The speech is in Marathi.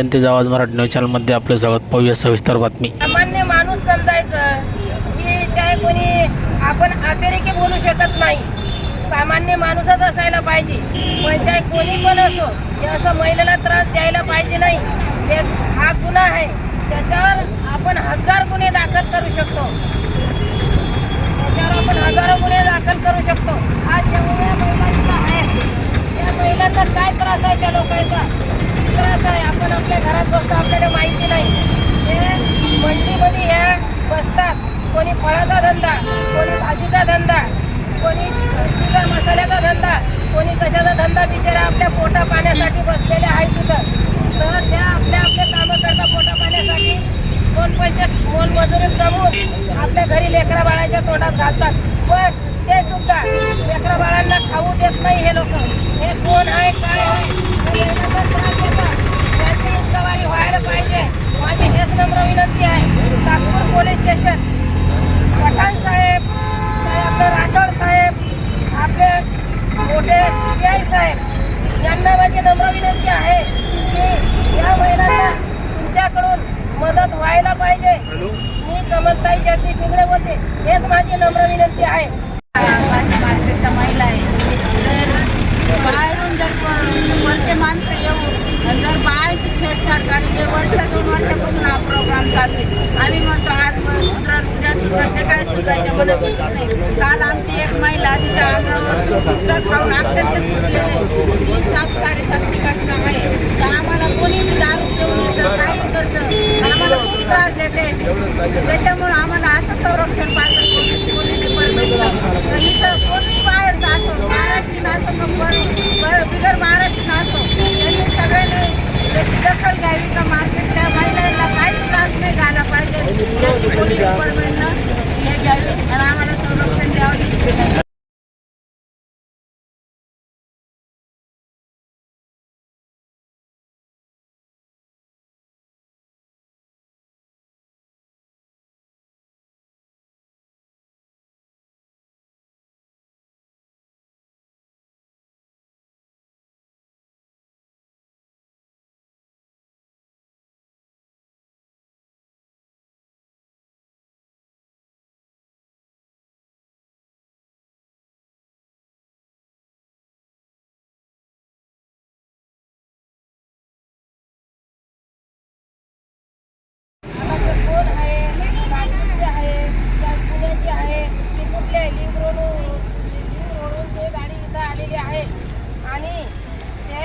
जनतेचा आवाज मराठी न्यूज चॅनलमध्ये आपलं स्वागत. पाहूया सविस्तर बातमी. सामान्य माणूस समजायचं. की काय कोणी आपण अतिरेकी बोलू शकत नाही. सामान्य माणूसच असायला पाहिजे. पण काय कोणी पण असो हे असं महिलेला त्रास द्यायला पाहिजे नाही. हे हा गुन्हा आहे. त्याच्यावर आपण हजार गुन्हे दाखल करू शकतो. त्याच्यावर आपण हजारो गुन्हे दाखल करू शकतो. आज जेवढ्या महिलांचा आहे त्या महिलांचा काय त्रास आहे त्या लोकांचा किती त्रास आहे आपण आपल्या घरात बसतो आपल्याला माहिती नाही. हे मंडीमध्ये ह्या बसतात. कोणी फळाचा धंदा कोणी भाजीचा धंदा कोणी मिरचीचा मसाल्याचा धंदा कोणी कशाचा धंदा बिचारा आपल्या पोटा पाण्यासाठी बसलेले आहेत तिथं तर त्या आपल्या आपले कामं करतात पोटा पाण्यासाठी दोन पैसे मोलमजुरी कमवून आपल्या घरी लेकरा बाळाच्या तोंडात घालतात. पण ते सुद्धा लेकरा बाळांना खाऊ देत नाही हे लोक हे कोण आहे काय आहे हे लेकरांना त्रास देतात त्यांची इंक्वायरी व्हायला पाहिजे माझी हेच नम्र विनंती आहे नागपूर पोलीस स्टेशन पठाण साहेब काय आपले राठोड साहेब आपले मोठे पी आय साहेब यांना माझी नम्र विनंती आहे की या महिलांना तुमच्याकडून मदत व्हायला पाहिजे. मी कमलताई जगदीश शिंगडे बोलते. हेच माझी नम्र विनंती आहे. काल आमची एक महिला तिच्या अंगावर खाऊन अक्षरशः सुटलेली ही सात साडेसातची घटना आहे. तर आम्हाला कोणी बी दारू देऊन येतं काही करतं आम्हाला खूप त्रास देते. त्याच्यामुळं आम्हाला असं संरक्षण पाहिजे तर इथं कोणी बाहेर असो महाराष्ट्रीयन असो का बिगर महाराष्ट्रीयन असो त्यांनी सगळ्यांनी त्याची दखल घ्यावी का मार्केटच्या महिलांना काहीच त्रास नाही झाला पाहिजे याची पोलीस डिपार्टमेंटनं हे घ्यावी आणि आम्हाला संरक्षण द्यावं ही विनंती आहे. आता ते कोण आहे नाशिकचे आहे त्या पुण्याचे आहे की कुठले लिंक रोडून लिंक रोडून ते गाडी इथं आलेली आहे आणि ते